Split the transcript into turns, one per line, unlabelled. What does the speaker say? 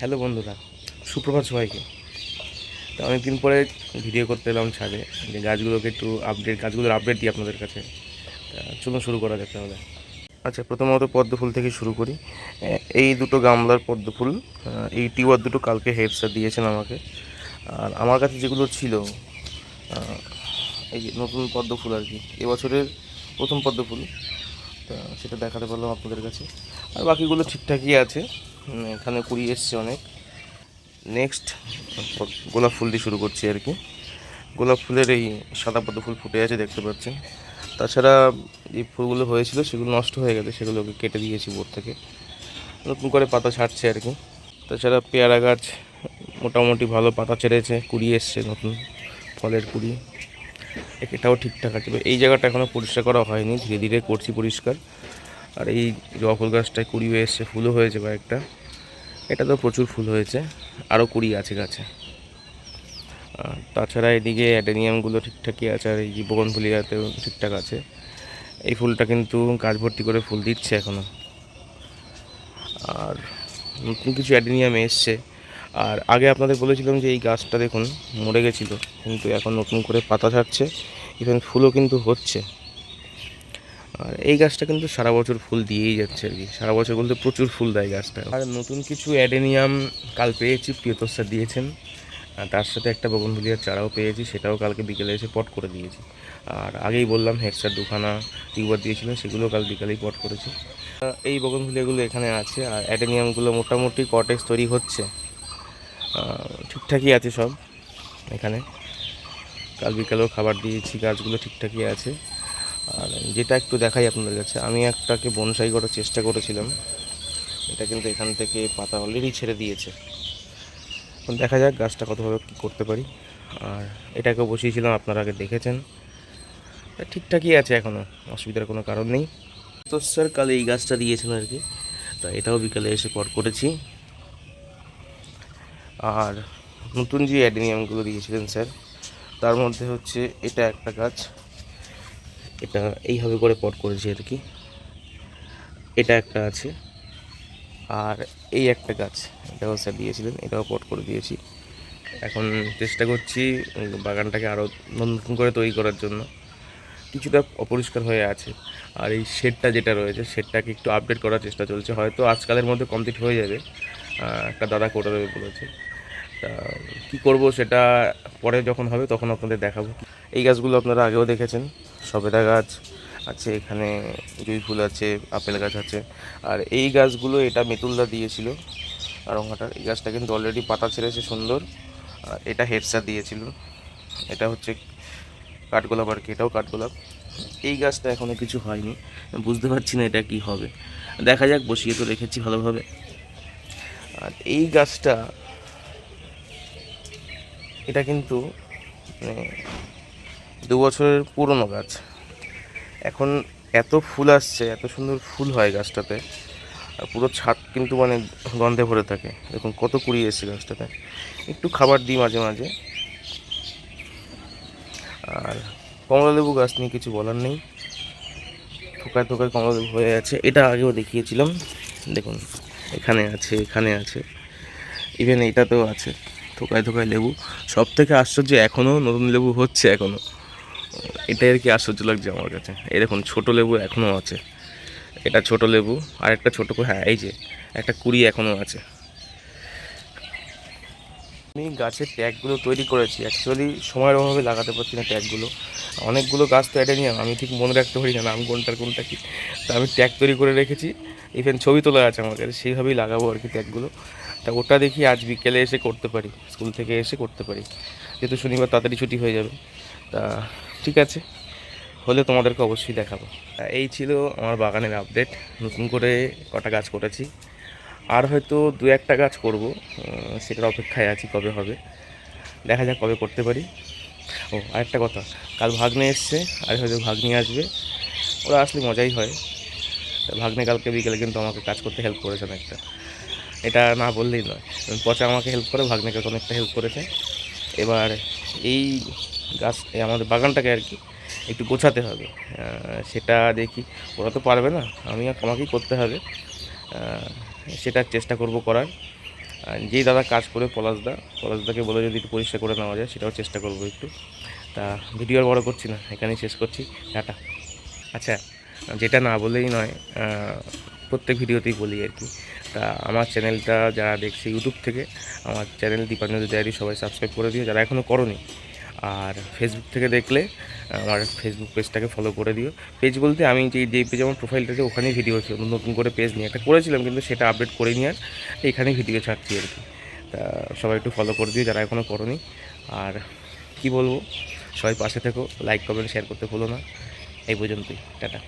Hello বন্ধুরা, সুপ্রভাত সবাইকে। তা অনেকদিন পরে ভিডিও করতে এলাম ছাদে, যে গাছগুলোকে একটু আপডেট গাছগুলোর আপডেট দিই আপনাদের কাছে। তা চলুন শুরু করা যাক তাহলে। আচ্ছা প্রথমত পদ্ম ফুল থেকে শুরু করি। এই দুটো গামলার পদ্ম ফুল এই টিউবার দুটো কালকে হেড স্যার দিয়েছেন আমাকে। আর আমার কাছে যেগুলো ছিল এই যে নতুন পদ্ম ফুল আর কি, এবছরের প্রথম পদ্ম ফুল সেটা দেখাতে পারলাম আপনাদের কাছে। আর বাকিগুলো ঠিকঠাকই আছে। এখানে কুড়ি এসছে অনেক। নেক্সট গোলাপ ফুল দিয়ে শুরু করছি আর কি। গোলাপ ফুলের এই সাদা পদ্ম ফুল ফুটে আছে, দেখতে পাচ্ছেন। তাছাড়া যে ফুলগুলো হয়েছিল, সেগুলো নষ্ট হয়ে গেছে সেগুলোকে কেটে দিয়েছি বোর থেকে। নতুন করে পাতা ছাড়ছে আর কি। তাছাড়া পেয়ারা গাছ মোটামুটি ভালো পাতা ছেড়েছে, কুড়ি এসছে নতুন ফলের কুড়ি। এটাও ঠিকঠাক আছে। এই জায়গাটা এখনও পরিষ্কার করা হয়নি, ধীরে ধীরে করছি পরিষ্কার। আর এই জবা ফুল গাছটায় কুড়ি হয়ে এসছে, ফুলও হয়েছে কয়েকটা। এটা তো প্রচুর ফুল হয়েছে। আরও কুড়ি আছে গাছে। তাছাড়া এদিকে অ্যাডেনিয়ামগুলো ঠিকঠাকই আছে, আর এই যে বগনভুলিয়াতেও ঠিকঠাক আছে। এই ফুলটা কিন্তু গাছ ভর্তি করে ফুল দিচ্ছে এখনও আর নতুন কিছু অ্যাডেনিয়াম এসছে। আর আগে আপনাদের বলেছিলাম যে এই গাছটা দেখুন, মরে গেছিল, কিন্তু এখন নতুন করে পাতা ছাড়ছে। ইভেন ফুলও কিন্তু হচ্ছে। আর এই গাছটা কিন্তু সারা বছর ফুল দিয়েই যাচ্ছে আর কি। সারা বছর বলতে প্রচুর ফুল দেয় গাছটা। আর নতুন কিছু অ্যাডেনিয়াম কাল পেয়েছি প্রিয়তোষা দিয়েছেন। তার সাথে একটা বগনভুলিয়ার চারাও পেয়েছি, সেটাও কালকে বিকেলে এসে পট করে দিয়েছি। আর আগেই বললাম হেডসার দুখানা টিউবার দিয়েছিলেন, সেগুলো কাল বিকালেই পট করেছি। এই বগনভুলিয়াগুলো এখানে আছে, আর অ্যাডেনিয়ামগুলো মোটামুটি কটেজ তৈরি হচ্ছে। ঠিকঠাকই আছে সব এখানে। কাল বিকালেও খাবার দিয়েছি, গাছগুলো ঠিকঠাকই আছে। আর যেটা একটু দেখাই আপনাদের কাছে, আমি একটাকে বনসাই করার চেষ্টা করেছিলাম। এটা কিন্তু এখান থেকে পাতা অলরেডি ছেড়ে দিয়েছে। দেখা যাক গাছটা কতভাবে কী করতে পারি। আর এটাকে বসিয়েছিলাম, আপনারা আগে দেখেছেন। ঠিকঠাকই আছে এখনও অসুবিধার কোনো কারণ নেই। তো স্যার কাল এই গাছটা দিয়েছেন আর কি। তা এটাও বিকালে এসে পট করেছি। আর নতুন যে অ্যাডেনিয়ামগুলো দিয়েছিলেন স্যার তার মধ্যে হচ্ছে এটা একটা গাছ। এটা এইভাবে করে পট করেছি আর কি, এটা একটা আছে। আর এই একটা গাছ, এটাও স্যার দিয়েছিলেন, এটাও পট করে দিয়েছি। এখন চেষ্টা করছি বাগানটাকে আরও নতুন করে তৈরি করার জন্য। কিছুটা অপরিষ্কার হয়ে আছে। আর এই শেডটা যেটা রয়েছে, শেডটাকে একটু আপডেট করার চেষ্টা চলছে। হয়তো আজকালের মধ্যে কমপ্লিট হয়ে যাবে। একটা দাদা করে দেবে বলেছে। তা কী করব সেটা পরে যখন হবে তখন আপনাদের দেখাবো। এই গাছগুলো আপনারা আগেও দেখেছেন। সবেদা গাছ আছে, এখানে জুঁই ফুল আছে, আপেল গাছ আছে। আর এই গাছগুলো এটা মেতুলদা দিয়েছিল আরংঘাটার এই গাছটা কিন্তু অলরেডি পাতা ছেড়েছে সুন্দর। আর এটা হেডসার দিয়েছিল। এটা হচ্ছে কাঠগোলাপ আর কি, এটাও কাঠগোলাপ। এই গাছটা এখনও কিছু হয়নি। বুঝতে পারছি না এটা কি হবে। দেখা যাক, বসিয়ে তো রেখেছি ভালোভাবে। আর এই গাছটা, এটা কিন্তু মানে দু বছরের পুরনো গাছ। এখন এত ফুল আসছে, এত সুন্দর ফুল হয় গাছটাতে, আর পুরো ছাদ কিন্তু মানে গন্ধে ভরে থাকে। দেখুন কত কুড়ি এসছে গাছটাতে। একটু খাবার দিই মাঝে মাঝে। আর কমলালেবু গাছ নিয়ে কিছু বলার নেই। থোকায় থোকায় কমলালেবু হয়ে আছে। এটা আগেও দেখিয়েছিলাম। দেখুন, এখানে আছে এখানে আছে। ইভেন এটাতেও আছে, থোকায় থোকায় লেবু। সব থেকে আশ্চর্য, এখনও নতুন লেবু হচ্ছে এখনও। এটাই আর কি আশ্চর্য লাগছে আমার কাছে। এই দেখুন, ছোটো লেবু এখনও আছে। এটা ছোট লেবু, আর একটা ছোটো হ্যাঁ এই যে, একটা কুড়ি এখনও আছে। আমি গাছের ট্যাগগুলো তৈরি করেছি। অ্যাকচুয়ালি সময়ের অভাবে লাগাতে পারছি না ট্যাগগুলো। অনেকগুলো গাছ তো এটা নিয়ে, আমি ঠিক মনে রাখতে পারি না নাম কোনটার কোনটা কি। তা আমি ট্যাগ তৈরি করে রেখেছি। ইভেন ছবি তোলা আছে আমার কাছে, সেইভাবেই লাগাবো আর কি ট্যাগগুলো। তা ওটা দেখি আজ বিকেলে এসে করতে পারি, স্কুল থেকে এসে করতে পারি। যেহেতু শনিবার তাড়াতাড়ি ছুটি হয়ে যাবে। তা ঠিক আছে? হলে তোমাদেরকে অবশ্যই দেখাবো। এই ছিল আমার বাগানের আপডেট নতুন করে কটা গাছ করেছি। আর হয়তো দু একটা গাছ করব। সেটার অপেক্ষায় আছি কবে হবে। দেখা যাক কবে করতে পারি। ও, আরেকটা কথা। কাল ভাগ্নে এসছে। আর হয়তো ভাগ্নি আসবে। ওরা আসলে মজাই হয়। ভাগ্নে কালকে বিকেলে কিন্তু আমাকে কাজ করতে হেল্প করেছে অনেকটা। এটা না বললেই নয়। পচা আমাকে হেল্প করে, ভাগ্নেকে অনেকটা হেল্প করেছে। এবার এই গাছ আমাদের বাগানটাকে আর কি একটু গোছাতে হবে। সেটা দেখি। ওরা তো পারবে না, আমি আর আমাকেই করতে হবে। সেটার চেষ্টা করব করার। যেই দাদা কাজ করে, পলাশদা, পলাশদাকে বলে যদি একটু পরিষ্কার করে নেওয়া যায়, সেটাও চেষ্টা করব একটু। তা ভিডিও আর বড় করছি না, এখানেই শেষ করছি। টাটা। আচ্ছা যেটা না বলেই নয় প্রত্যেক ভিডিওতেই বলি আর কি। তা আমার চ্যানেলটা যারা দেখছে ইউটিউব থেকে, আমার চ্যানেল দীপাঞ্জন ডায়েরি সবাই সাবস্ক্রাইব করে দিও। যারা এখনও করনি আর ফেসবুক থেকে দেখলে আমার ফেসবুক পেজটাকে ফলো করে দিও। পেজ বলতে আমি যে যে পেজ আমার প্রোফাইলটা আছে ওখানেই ভিডিও নতুন করে পেজ নিয়ে একটা করেছিলাম, কিন্তু সেটা আপডেট করে নিয়ে আর এখানেই ভিডিও ছাড়ছি আর কি। তা সবাই একটু ফলো করে দিও, যারা এখনও করনি। আর কি বলব, সবাই পাশে থেকো লাইক কমেন্ট শেয়ার করতে ভুলো না। এই পর্যন্তই, টাটা।